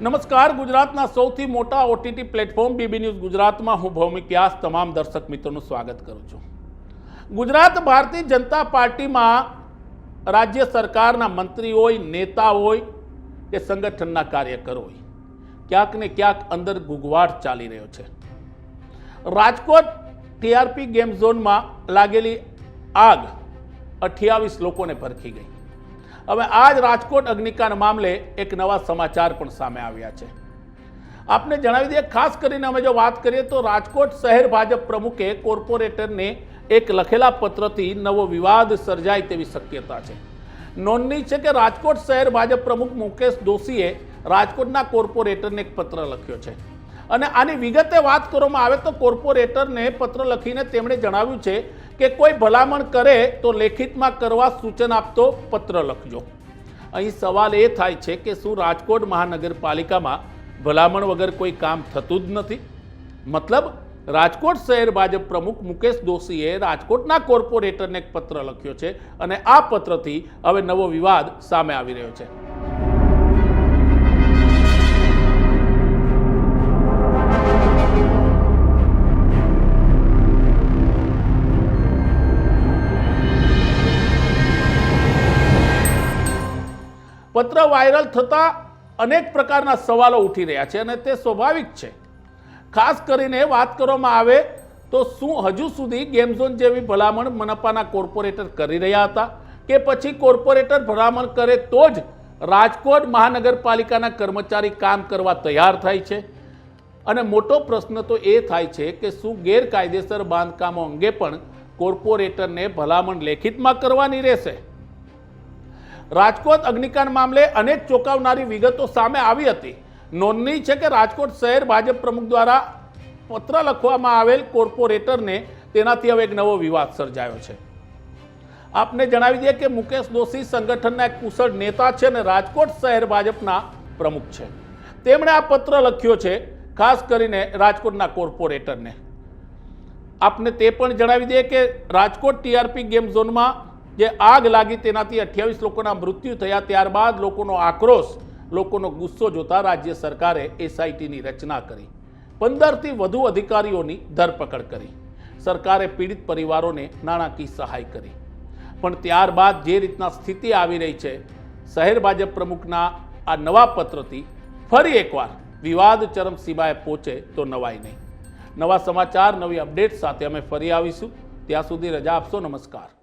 નમસ્કાર, ગુજરાતના સૌથી મોટા ઓટીટી પ્લેટફોર્મ બીબી ન્યૂઝ ગુજરાતમાં હું ભૌમિક વ્યાસ. તમામ દર્શક મિત્રોનું સ્વાગત કરું છું. ગુજરાત ભારતીય જનતા પાર્ટીમાં રાજ્ય સરકારના મંત્રી હોય, નેતા હોય કે સંગઠનના કાર્યકરો હોય, ક્યાંક ને ક્યાંક અંદર ગુગવાટ ચાલી રહ્યો છે. રાજકોટ ટીઆરપી ગેમ ઝોનમાં લાગેલી આગ અઠ્યાવીસ લોકોને ભરખી ગઈ. હવે આજ રાજકોટ અગ્નિકાંડ મામલે એક નવા સમાચાર પણ સામે આવ્યા છે. આપને જણાવી દઈએ, ખાસ કરીને અમે જો વાત કરીએ તો રાજકોટ શહેર ભાજપ પ્રમુખે કોર્પોરેટરને એક લખેલા પત્રથી નવો વિવાદ સર્જાય તેવી શક્યતા છે. નોંધની છે કે રાજકોટ શહેર ભાજપ પ્રમુખ મુકેશ દોશીએ રાજકોટના કોર્પોરેટરને એક પત્ર લખ્યો છે. અને આની વિગતે વાત કરવામાં આવે તો કોર્પોરેટરને પત્ર લખીને તેમણે જણાવ્યું છે કે કોઈ ભલામણ કરે તો લેખિતમાં કરવા સૂચન આપતો પત્ર લખજો. અહીં સવાલ એ થાય છે કે શું રાજકોટ મહાનગરપાલિકામાં ભલામણ વગર કોઈ કામ થતું જ નથી? મતલબ, રાજકોટ શહેર ભાજપ પ્રમુખ મુકેશ દોશીએ રાજકોટના કોર્પોરેટરને પત્ર લખ્યો છે અને આ પત્રથી હવે નવો વિવાદ સામે આવી રહ્યો છે. પત્ર વાયરલ થતા અનેક પ્રકારના સવાલો ઉઠી રહ્યા છે અને તે સ્વાભાવિક છે. ખાસ કરીને વાત કરવામાં આવે તો શું હજુ સુધી ગેમ ઝોન જેવી ભલામણ મનપાના કોર્પોરેટર કરી રહ્યા હતા કે પછી કોર્પોરેટર ભલામણ કરે તો જ રાજકોટ મહાનગરપાલિકાના કર્મચારી કામ કરવા તૈયાર થાય છે? અને મોટો પ્રશ્ન તો એ થાય છે કે શું ગેરકાયદેસર બાંધકામો અંગે પણ કોર્પોરેટરને ભલામણ લેખિતમાં કરવાની રહેશે? રાજકોટ અગ્નિકાંડ મામલે અનેક ચોંકાવનારી વિગતો સામે આવી હતી. નોંધનીય છે કે રાજકોટ શહેર ભાજપ પ્રમુખ દ્વારા પત્ર લખવામાં આવેલ કોર્પોરેટરને તેનાથી હવે એક નવો વિવાદ સર્જાયો છે. આપને જણાવી દઈએ કે મુકેશ દોશી સંગઠનના એક કુશળ નેતા છે અને રાજકોટ શહેર ભાજપના પ્રમુખ છે. તેમણે આ પત્ર લખ્યો છે, ખાસ કરીને રાજકોટના કોર્પોરેટરને. આપને તે પણ જણાવી દઈએ કે રાજકોટ ટીઆરપી ગેમ ઝોનમાં જે આગ લાગી તેનાથી અઠ્યાવીસ લોકોના મૃત્યુ થયા. ત્યારબાદ લોકોનો આક્રોશ, લોકોનો ગુસ્સો જોતા રાજ્ય સરકારે એસઆઈટીની રચના કરી. પંદરથી વધુ અધિકારીઓની ધરપકડ કરી. સરકારે પીડિત પરિવારોને નાણાકીય સહાય કરી. પણ ત્યારબાદ જે રીતના સ્થિતિ આવી રહી છે, શહેર ભાજપ પ્રમુખના આ નવા પત્રથી ફરી એકવાર વિવાદ ચરમસીમાએ પહોંચે તો નવાય નહીં. નવા સમાચાર, નવી અપડેટ સાથે અમે ફરી આવીશું. ત્યાં સુધી રજા આપશો. નમસ્કાર.